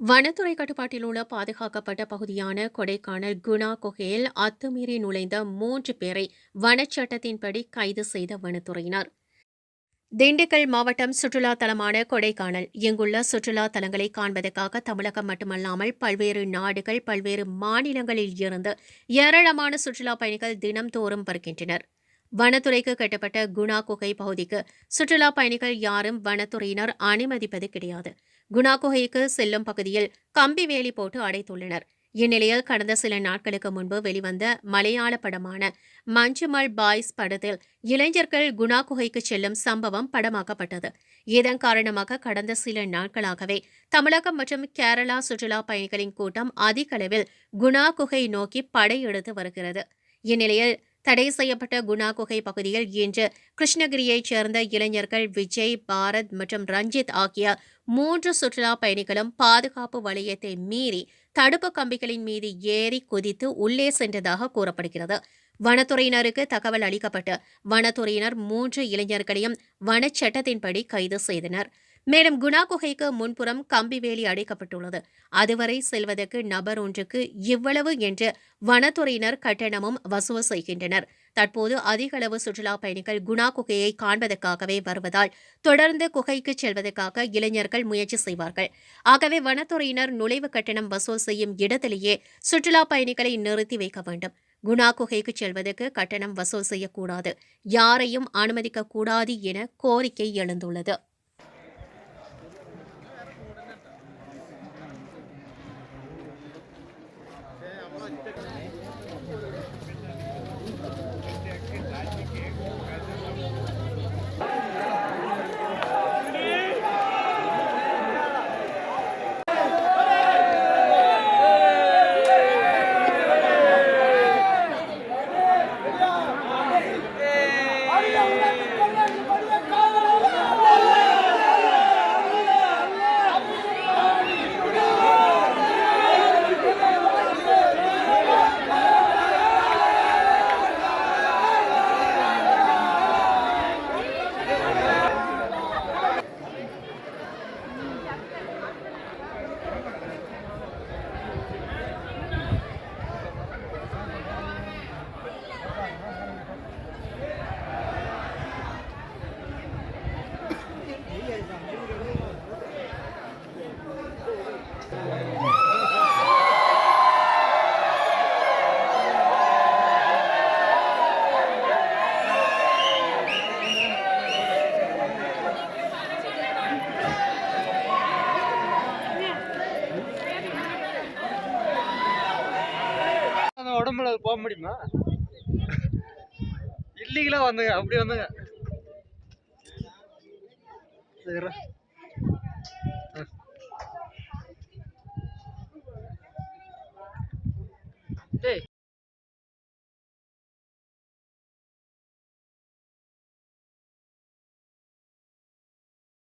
வனத்துறை கட்டுப்பாட்டில் உள்ள பாதுகாக்கப்பட்ட பகுதியான கொடைக்கானல் குணா குகையில் அத்துமீறி நுழைந்த மூன்று பேரை வனச்சட்டத்தின்படி கைது செய்த வனத்துறையினர். திண்டுக்கல் மாவட்டம் சுற்றுலா தலமான கொடைக்கானல். இங்குள்ள சுற்றுலா தலங்களை காண்பதற்காக தமிழகம் மட்டுமல்லாமல் பல்வேறு நாடுகள் பல்வேறு மாநிலங்களில் இருந்து ஏராளமான சுற்றுலா பயணிகள் தினம்தோறும் வருகின்றனர். வனத்துறைக்கு கட்டப்பட்ட குணா குகை பகுதிக்கு சுற்றுலா பயணிகள் யாரும் வனத்துறையினர் அனுமதிப்பது கிடையாது. குணா குகைக்கு செல்லும் பகுதியில் கம்பி வேலி போட்டு அடைத்துள்ளனர். இந்நிலையில் கடந்த சில நாட்களுக்கு முன்பு வெளிவந்த மலையாள படமான மஞ்சுமல் பாய்ஸ் படத்தில் இளைஞர்கள் குணா குகைக்கு செல்லும் சம்பவம் படமாக்கப்பட்டது. இதன் காரணமாக கடந்த சில நாட்களாகவே தமிழகம் மற்றும் கேரளா சுற்றுலா பயணிகளின் கூட்டம் அதிக அளவில் குணா குகை நோக்கி படையெடுத்து வருகிறது. இந்நிலையில் தடை செய்யப்பட்ட குணா குகை பகுதியில் இன்று கிருஷ்ணகிரியைச் சேர்ந்த இளைஞர்கள் விஜய் பாரத் மற்றும் ரஞ்சித் ஆகிய மூன்று சுற்றுலா பயணிகளும் பாதுகாப்பு வளையத்தை மீறி தடுப்பு கம்பிகளின் மீது ஏறி குதித்து உள்ளே சென்றதாக கூறப்படுகிறது. வனத்துறையினருக்கு தகவல் அளிக்கப்பட்டு வனத்துறையினர் மூன்று இளைஞர்களையும் வனச்சட்டத்தின்படி கைது செய்தனர். மேலும் குணா குகைக்கு முன்புறம் கம்பிவேலி அடைக்கப்பட்டுள்ளது. அதுவரை செல்வதற்கு நபர் ஒன்றுக்கு இவ்வளவு என்று வனத்துறையினர் கட்டணமும் வசூல் செய்கின்றனர். தற்போது அதிக அளவு சுற்றுலா பயணிகள் குணா குகையை காண்பதற்காகவே வருவதால் தொடர்ந்து குகைக்கு செல்வதற்காக இளைஞர்கள் முயற்சி செய்வார்கள். ஆகவே வனத்துறையினர் நுழைவு கட்டணம் வசூல் செய்யும் இடத்திலேயே சுற்றுலா பயணிகளை நிறுத்தி வைக்க வேண்டும். குணா குகைக்கு செல்வதற்கு கட்டணம் வசூல் செய்யக்கூடாது. யாரையும் அனுமதிக்கக்கூடாது என கோரிக்கை எழுந்துள்ளது. உடம்புல போக முடியுமா? இல்லீங்களா வந்துங்க அப்படி வந்துங்க. சரி